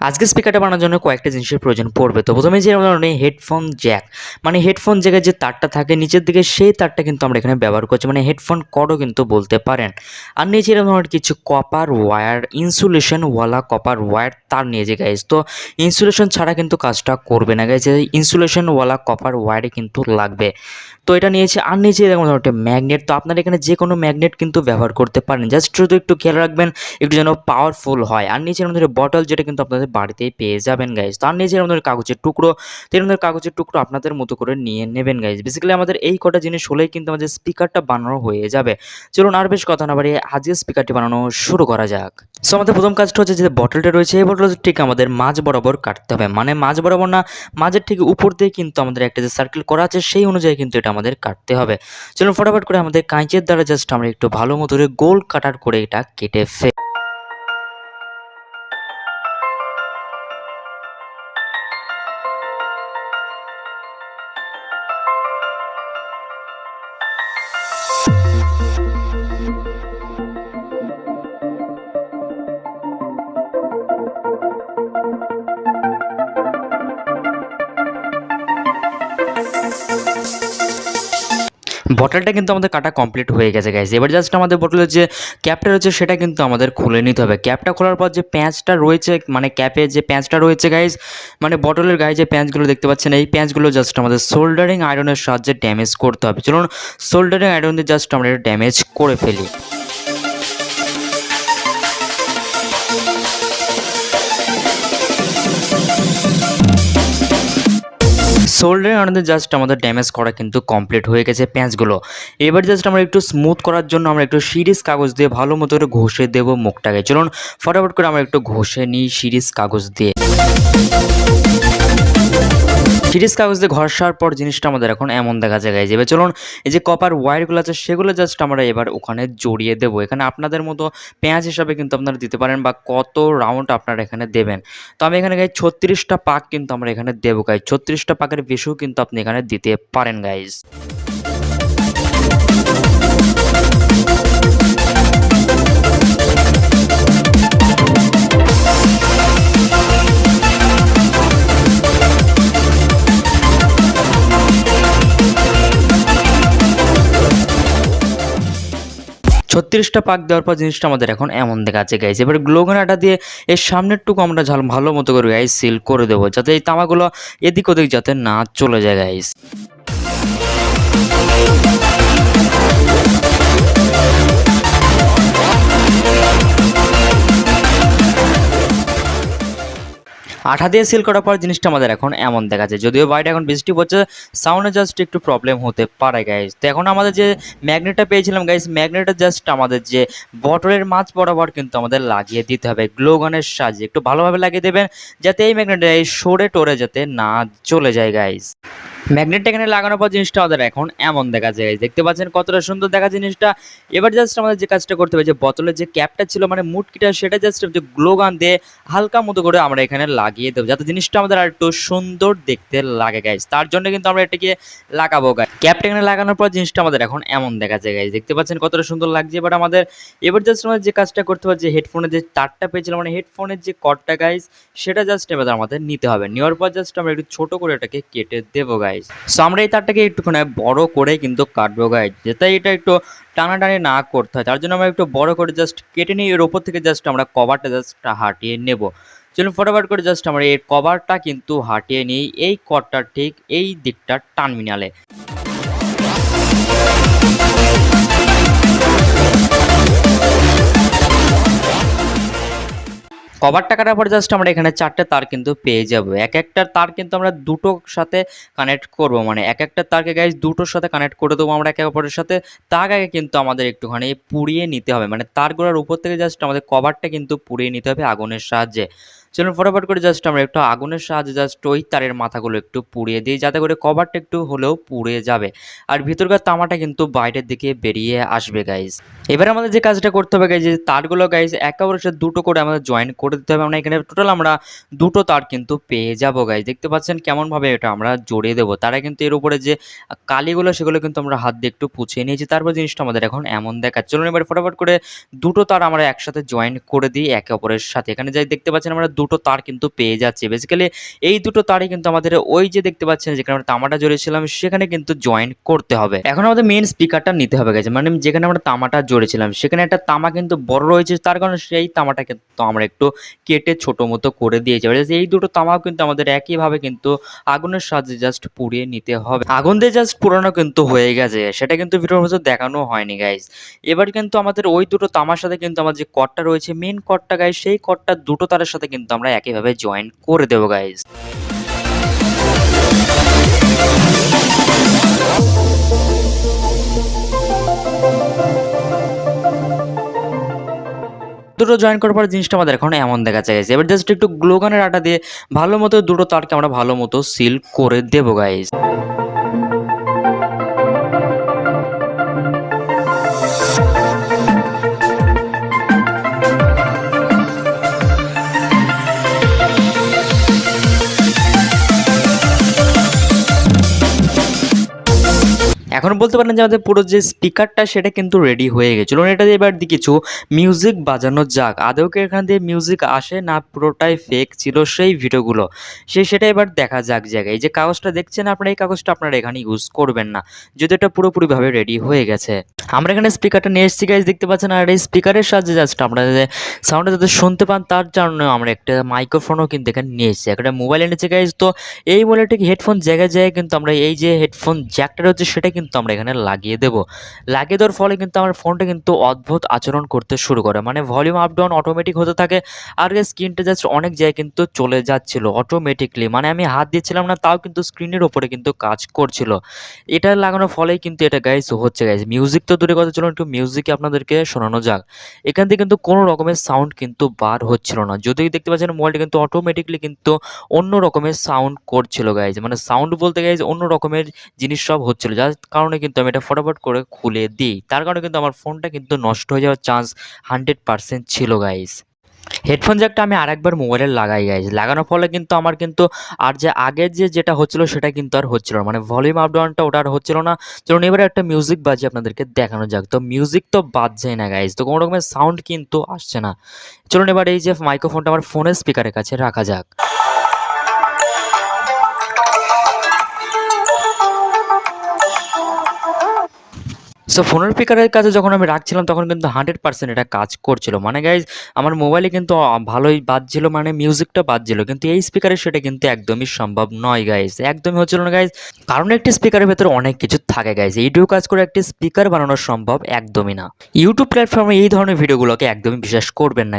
আজকে স্পিকারটা বানানোর জন্য কয়েকটা জিনিসের প্রয়োজন পড়বে। তো প্রথমে যে ধরনের হেডফোন জ্যাক মানে হেডফোন জ্যাকের যে তারটা থাকে, নিচের দিকে সেই তারটা কিন্তু আমরা এখানে ব্যবহার করছি। মানে হেডফোন কডও কিন্তু বলতে পারেন। আর নিচে এরকম ধরনের কিছু কপার ওয়্যার ইনসুলেশনওয়ালা কপার ওয়্যার তার নিয়েছে গাইজ তো ইনসুলেশন ছাড়া কিন্তু কাজটা করবে না গাইজ ইনসুলেশনওয়ালা কপার ওয়্যারে কিন্তু লাগবে। তো এটা নিয়েছে, আর নিচে এরকম ধরনের ম্যাগনেট তো আপনারা এখানে যে কোনো ম্যাগনেট কিন্তু ব্যবহার করতে পারেন। জাস্ট শুধু একটু খেয়াল রাখবেন, একটু যেন পাওয়ারফুল হয়। আর নিচে এরকম ধরনের বটল যেটা কিন্তু আপনাদের বাড়িতেই পেয়ে যাবেন গাইজ তার এরকম ধরনের কাগজের টুকরো তো এরকম ধরনের কাগজের টুকরো আপনাদের মতো করে নিয়ে নেবেন গাইজ বেসিক্যালি আমাদের এই কটা জিনিস হলেই কিন্তু আমাদের স্পিকারটা বানানো হয়ে যাবে। চলুন আর বেশ কথা না বাড়িয়ে আজকে স্পিকারটি বানানো শুরু করা যাক। সো আমাদের প্রথম কাজটা হচ্ছে যে বটলটা রয়েছে, এই বটলটা ঠিক আমাদের মাঝ বরাবর কাটতে হবে। মানে মাঝ বরাবর না, মাঝের ঠিক উপর দিয়ে কিন্তু আমাদের একটা যে সার্কেল করা আছে, সেই অনুযায়ী কিন্তু এটা আমাদের কাটতে হবে। চলুন ফটাফট করে আমাদের কাঁচের দ্বারা জাস্ট আমরা একটু ভালো মতো করে গোল কাটার করে এটা কেটে ফে বটলটা কিন্তু আমাদের কাটা কমপ্লিট হয়ে গেছে গাইজ এবার জাস্ট আমাদের বটলের যে ক্যাপটা রয়েছে, সেটা কিন্তু আমাদের খুলে নিতে হবে। ক্যাপটা খোলার পর যে প্যাঁচটা রয়েছে মানে ক্যাপে যে প্যাঁচটা রয়েছে গাইজ মানে বটলের গায়ে যে প্যাঁচগুলো দেখতে পাচ্ছেন, এই প্যাঁচগুলো জাস্ট আমাদের সোল্ডারিং আয়রনের সাহায্যে ড্যামেজ করতে হবে। চলুন সোল্ডারিং আয়রন দিয়ে জাস্ট আমরা এটা ড্যামেজ করে ফেলি। শোল্ডারে আমাদের জাস্ট আমাদের ড্যামেজ করা কিন্তু কমপ্লিট হয়ে গেছে প্যাঁচগুলো। এবার জাস্ট আমরা একটু স্মুথ করার জন্য আমরা একটু সিরিজ কাগজ দিয়ে ভালো মতো করে ঘষে দেবো মুখটাকে। চলুন, ফটাফট করে আমরা একটু ঘষে নিই সিরিজ কাগজ দিয়ে। সিরিজ কাগজ দিয়ে সার পর জিনিসটা আমাদের এখন এমন দেখা যায়, গাইজ। এবার চলুন, এই যে কপার ওয়্যারগুলো আছে, সেগুলো জাস্ট আমরা এবার ওখানে জড়িয়ে দেবো। এখানে আপনাদের মতো পেঁয়াজ হিসাবে কিন্তু আপনারা দিতে পারেন বা কত রাউন্ড আপনারা এখানে দেবেন। তো আমি এখানে গাই ছত্রিশটা পাক কিন্তু আমরা এখানে দেবো, গাইজ। ছত্রিশটা পাকের বেশিও কিন্তু আপনি এখানে দিতে পারেন, গাইজ। ছত্রিশটা পাক দেওয়ার পর জিনিসটা আমাদের এখন এমন দেখাচ্ছে গাইজ এবার গ্লোগানাটা দিয়ে এর সামনেরটুকু আমরা ঝাল ভালো মতো করে গাইজ সিল করে দেবো, যাতে এই তামাগুলো এদিক ওদিক যাতে না চলে যায় গাইজ আঠা দিয়ে সিল করার পর জিনিসটা আমাদের এখন এমন দেখা দেখাচ্ছে। যদিও বাইরে এখন বৃষ্টি পড়ছে সাউন্ডে জাস্ট একটু প্রবলেম হতে পারে গাইজ তো এখন আমাদের যে ম্যাগনেটটা পেয়েছিলাম গাইজ ম্যাগনেটটা জাস্ট আমাদের যে বটলের মাছ বরাবর কিন্তু আমাদের লাগিয়ে দিতে হবে গ্লোগানের সাহায্যে। একটু ভালোভাবে লাগিয়ে দেবেন, যাতে এই ম্যাগনেটটা এই সরে টোরে যাতে না চলে যায় গাইজ ম্যাগনেটটা এখানে লাগানোর পর জিনিসটা আমাদের এখন এমন দেখা যায়। দেখতে পাচ্ছেন কতটা সুন্দর দেখা জিনিসটা। এবার জাস্ট আমাদের যে কাজটা করতে হবে, যে বোতলের যে ক্যাপটা ছিল মানে মুটকিটা, সেটা জাস্ট যে গ্লো গান দিয়ে হালকা মতো করে আমরা এখানে লাগিয়ে দেবো, যাতে জিনিসটা আমাদের আর একটু সুন্দর দেখতে লাগে গাইজ তার জন্য কিন্তু আমরা এটাকে লাগাবো গাইজ ক্যাপটা এখানে লাগানোর পর জিনিসটা আমাদের এখন এমন দেখা যায় গাইজ দেখতে পাচ্ছেন কতটা সুন্দর লাগছে এবার আমাদের। এবার জাস্ট আমাদের যে কাজটা করতে হবে, যে হেডফোনের যে তারটা পেয়েছিলাম মানে হেডফোনের যে কটটা গাইজ সেটা জাস্ট এবার আমাদের নিতে হবে। নেওয়ার পর জাস্ট আমরা একটু ছোট করে এটাকে কেটে দেবো গাইজ সো আমরা এই তারটাকে একটুখানি বড় করে কিন্তু কাটবো গাইজ যেটা এটা একটু টানাটানি না করতে হয়, তার জন্য আমরা একটু বড় করে জাস্ট কেটে নিই এর ওপর থেকে জাস্ট আমরা কভারটা জাস্ট হাটিয়ে নেব। চলুন ফটাফট করে জাস্ট আমরা এই কভারটা কিন্তু হাটিয়ে নিই, এই কটটা ঠিক এই দিকটা টার্মিনালে। কভারটা কাটার পর জাস্ট আমরা এখানে চারটে তার কিন্তু পেয়ে যাব। এক একটা তার কিন্তু আমরা দুটোর সাথে কানেক্ট করব। মানে এক একটা তারকে গাইজ দুটোর সাথে কানেক্ট করে দেবো আমরা একে অপরের সাথে। তার আগে কিন্তু আমাদের একটুখানি পুড়িয়ে নিতে হবে। মানে তার তারগুলোর উপর থেকে জাস্ট আমাদের কভারটা কিন্তু পুড়িয়ে নিতে হবে আগুনের সাহায্যে। চলুন ফটাফট করে জাস্ট আমরা একটু আগুনের সাহায্যে জাস্ট ওই তারের মাথাগুলো একটু পুড়িয়ে দিই। যাতে করে কভারটা একটু হলেও পুড়ে যাবে। আর ভিতরকার তামাটা কিন্তু বাইরের দিকে বেরিয়ে আসবে গাইজ এবার আমাদের যে কাজটা করতে হবে গাইজ যে তারগুলো গাইজ একেবারে সাথে দুটো করে আমাদের জয়েন করে দিতে হবে। আমরা এখানে টোটাল আমরা দুটো তার কিন্তু পেয়ে যাব গাইজ দেখতে পাচ্ছেন কেমনভাবে এটা আমরা জড়িয়ে দেবো। তারা কিন্তু এর উপরে যে কালিগুলো, সেগুলো কিন্তু আমরা হাত দিয়ে একটু পুছিয়ে নিয়েছি। তারপর জিনিসটা আমাদের এখন এমন দেখাচ্ছে। চলুন এবার ফটাফট করে দুটো তার আমরা একসাথে জয়েন করে দিই একে অপরের সাথে। এখানে যাই, দেখতে পাচ্ছেন আমরা দুটো তার কিন্তু পেয়ে যাচ্ছি। বেসিক্যালি এই দুটো তারই কিন্তু আমাদের ওই যে দেখতে পাচ্ছেন, যেখানে আমরা তামাটা জড়িয়েছিলাম সেখানে কিন্তু জয়েন করতে হবে। এখন আমাদের মেন স্পিকারটা নিতে হবে গেছে মানে যেখানে আমরা তামাটা জড়িয়েছিলাম সেখানে একটা তামা কিন্তু বড় রয়েছে। তার কারণে সেই তামাটা কিন্তু আমরা একটু কেটে ছোট মতো করে দিয়েছি। এবার এই দুটো তামাও কিন্তু আমাদের একইভাবে কিন্তু আগুনের সাহায্যে জাস্ট পুড়িয়ে নিতে হবে। আগুন দিয়ে জাস্ট পুরানো কিন্তু হয়ে গেছে, সেটা কিন্তু ভিডিওর মধ্যে দেখানো হয়নি গাইজ এবার কিন্তু আমাদের ওই দুটো তামার সাথে কিন্তু আমার যে কটটা রয়েছে মেন কটটা গাইজ সেই কটটা দুটো তারের সাথে কিন্তু আমরা একইভাবে জয়েন করে দেবো গাইজ দুটো জয়েন করার পর জিনিসটা আমাদের এখন এমন দেখা যায় এবার জাস্ট একটু গ্লোগানের আটা দিয়ে ভালো মতো দুটো তারকে আমরা ভালো মতো সিল করে দেবো গাইজ এখন বলতে পারেন যে আমাদের পুরো যে স্পিকারটা সেটা কিন্তু রেডি হয়ে গেছে চলুন এটা এবার কিছু মিউজিক বাজানো যাক। আদৌ কি এখান দিয়ে মিউজিক আসে না পুরোটাই ফেক ছিল সেই ভিডিওগুলো সে সেটা এবার দেখা যাক জায়গায়। এই যে কাগজটা দেখছেন আপনারা, এই কাগজটা আপনারা এখানে ইউজ করবেন না। যদি এটা পুরোপুরিভাবে রেডি হয়ে গেছে। আমরা এখানে স্পিকারটা নিয়ে এসেছি গাইজ দেখতে পাচ্ছেন? আর এই স্পিকারের সাহায্যে জাস্ট আমরা যে সাউন্ডটা যাতে শুনতে পান, তার জন্য আমরা একটা মাইক্রোফোনও কিন্তু এখানে নিয়ে এসেছি। একটা মোবাইল এনেছি গাইজ তো এই বলে ঠিক হেডফোন জায়গায় জায়গায় কিন্তু আমরা এই যে হেডফোন জ্যাকটা রয়েছে, সেটা কিন্তু আমরা এখানে লাগিয়ে দেবো। লাগিয়ে দেওয়ার ফলে কিন্তু আমার ফোনটা কিন্তু অদ্ভুত আচরণ করতে শুরু করে। মানে ভলিউম আপ ডাউন অটোমেটিক হতে থাকে আর স্ক্রিনটা জাস্ট অনেক জায়গায় কিন্তু চলে যাচ্ছিল অটোমেটিকলি মানে আমি হাত দিচ্ছিলাম না, তাও কিন্তু স্ক্রিনের ওপরে কিন্তু কাজ করছিল। এটা লাগানোর ফলেই কিন্তু এটা গাইজ হচ্ছে গাইজ মিউজিক তো দূরে কথা চলুন, একটু মিউজিক আপনাদেরকে শোনানো যাক। এখান থেকে কিন্তু কোনো রকমের সাউন্ড কিন্তু বার হচ্ছিল না। যদিও দেখতে পাচ্ছেন মোবাইলটা কিন্তু অটোমেটিকলি কিন্তু অন্য রকমের সাউন্ড করছিল গাইজ মানে সাউন্ড বলতে গাইজ অন্য রকমের জিনিস সব হচ্ছিল। যার কারণে কিন্তু আমি এটা ফটাফট করে খুলে দিই। তার কারণে কিন্তু আমার ফোনটা কিন্তু নষ্ট হয়ে যাওয়ার চান্স হান্ড্রেড পার্সেন্ট ছিল গাইজ হেডফোন জ্যাকটা আমি আরেকবার মোবাইলে লাগাই গাইজ লাগানোর ফলে কিন্তু আমার কিন্তু আর যে আগের যে যেটা হচ্ছিল সেটা কিন্তু আর হচ্ছিল না। মানে ভলিউম আপ ডাউনটা ওটা আর হচ্ছিল না। চলুন, এবারে একটা মিউজিক বাজিয়ে আপনাদেরকে দেখানো যাক। তো মিউজিক তো বাজছেই না গাইজ তো কোনো রকমের সাউন্ড কিন্তু আসছে না। চলুন, এবার এই যে মাইক্রোফোনটা আমার ফোনের স্পিকারের কাছে রাখা যাক। সো ফোনের পিকারের কাছে যখন আমি রাখছিলাম, তখন কিন্তু হান্ড্রেড পার্সেন্ট এটা কাজ করছিল। মানে গাইজ আমার মোবাইলে কিন্তু ভালোই বাজছিল মানে মিউজিকটা বাজছিল, কিন্তু এই স্পিকারে সেটা কিন্তু একদমই সম্ভব নয় গাইজ একদমই হচ্ছিল না গাইজ কারণ একটি স্পিকারের ভেতরে অনেক কিছু থাকে গাইজ এইটিও কাজ করে একটি স্পিকার বানানো সম্ভব একদমই না। ইউটিউব প্ল্যাটফর্মে এই ধরনের ভিডিওগুলোকে একদমই বিশ্বাস করবেন না।